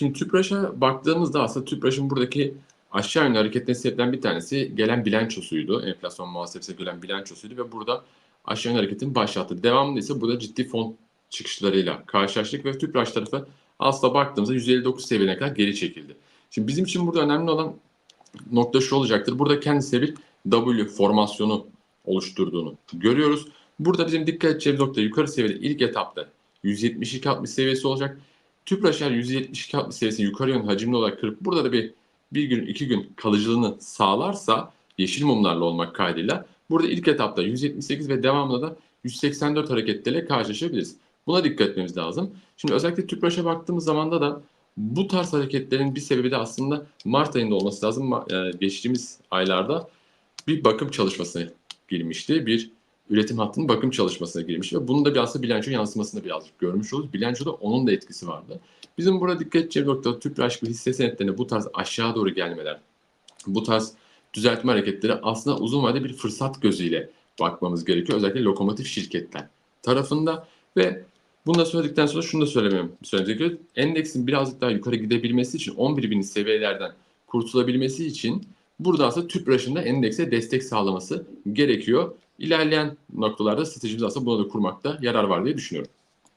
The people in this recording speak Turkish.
Şimdi TÜPRAŞ'a baktığımızda aslında TÜPRAŞ'ın buradaki aşağı yönlü hareketine sebeplenen bir tanesi gelen bilançosuydu. Enflasyon muhasebesi gelen bilançosuydu ve burada aşağı yönlü hareketin başlattı. Devamında ise burada ciddi fon çıkışlarıyla karşılaştık ve TÜPRAŞ tarafı aslında baktığımızda 159 seviyene kadar geri çekildi. Şimdi bizim için burada önemli olan nokta şu olacaktır. Burada kendisine bir W formasyonu oluşturduğunu görüyoruz. Burada bizim dikkat edeceğimiz nokta yukarı seviyede ilk etapta 172-60 seviyesi olacak. Tüpraş eğer 172-60 seviyesini yukarı yönlü hacimli olarak kırıp burada da bir bir gün iki gün kalıcılığını sağlarsa yeşil mumlarla olmak kaydıyla burada ilk etapta 178 ve devamında da 184 hareketleriyle karşılaşabiliriz. Buna dikkat etmemiz lazım. Şimdi özellikle Tüpraş'a baktığımız zamanda da bu tarz hareketlerin bir sebebi de aslında Mart ayında olması lazım. E, Geçtiğimiz aylarda bir bakım çalışmasına girmişti. Bir üretim hattının bakım çalışmasına girmiş ve bunun da bir aslında bilanço yansımasını birazcık görmüş oluruz. Bilançoda onun da etkisi vardı. Bizim burada dikkat edeceğimiz nokta Tüpraş gibi hisse senetlerine bu tarz aşağı doğru gelmeler, bu tarz düzeltme hareketleri aslında uzun vadede bir fırsat gözüyle bakmamız gerekiyor. Özellikle lokomotif şirketler tarafında ve bunu da söyledikten sonra şunu da söylemem gerekiyor. Endeksin birazcık daha yukarı gidebilmesi için 11.000 seviyelerden kurtulabilmesi için burada aslında TÜPRAŞ'ın da endekse destek sağlaması gerekiyor. İlerleyen noktalarda stratejimizi aslında buna da kurmakta yarar var diye düşünüyorum.